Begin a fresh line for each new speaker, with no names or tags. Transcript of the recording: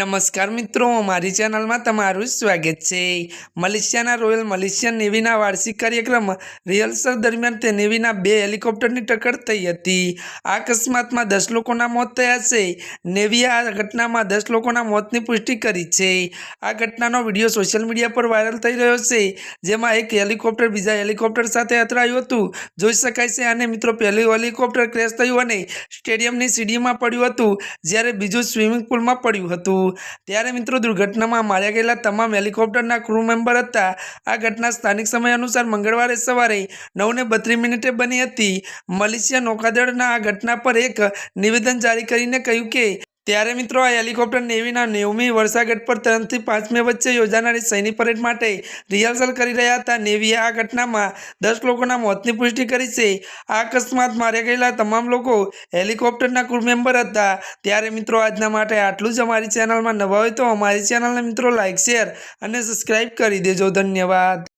નમસ્કાર મિત્રો, મારી ચેનલમાં તમારું સ્વાગત છે. મલેશિયાના રોયલ મલેશિયન નેવીના વાર્ષિક કાર્યક્રમ રિહર્સલ દરમિયાન તે નેવીના બે હેલિકોપ્ટરની ટક્કર થઈ હતી. આ અકસ્માતમાં દસ લોકોના મોત થયા છે. નેવીએ આ ઘટનામાં દસ લોકોના મોતની પુષ્ટિ કરી છે. આ ઘટનાનો વીડિયો સોશિયલ મીડિયા પર વાયરલ થઈ રહ્યો છે. જેમાં એક હેલિકોપ્ટર બીજા હેલિકોપ્ટર સાથે અથડાયું હતું. જોઈ શકાય છે અને મિત્રો પહેલું હેલિકોપ્ટર ક્રેશ થયું અને સ્ટેડિયમની સીડીમાં પડ્યું હતું, જ્યારે બીજું સ્વિમિંગ પુલમાં પડ્યું હતું. ત્યારે મિત્રો દુર્ઘટનામાં માર્યા ગયેલા તમામ હેલિકોપ્ટરના ક્રૂ મેમ્બર હતા. આ ઘટના સ્થાનિક સમય અનુસાર મંગળવારે સવારે નવને બત્રીસ મિનિટે બની હતી. મલેશિયા નૌકાદળના આ ઘટના પર એક નિવેદન જારી કરીને કહ્યું કે ત્યારે મિત્રો આ હેલિકોપ્ટર નેવીના નેવમી વર્ષાગઢ પર ત્રણથી પાંચ મે વચ્ચે યોજાનારી સૈનિક પરેડ માટે રિહર્સલ કરી રહ્યા હતા. નેવીએ આ ઘટનામાં દસ લોકોના મોતની પુષ્ટિ કરી છે. આ અકસ્માત માર્યા ગયેલા તમામ લોકો હેલિકોપ્ટરના ક્રૂ મેમ્બર હતા. ત્યારે મિત્રો આજના માટે આટલું જ અમારી ચેનલમાં નવા હોય તો અમારી ચેનલને મિત્રો લાઇક શેર અને સબસ્ક્રાઈબ કરી દેજો. ધન્યવાદ.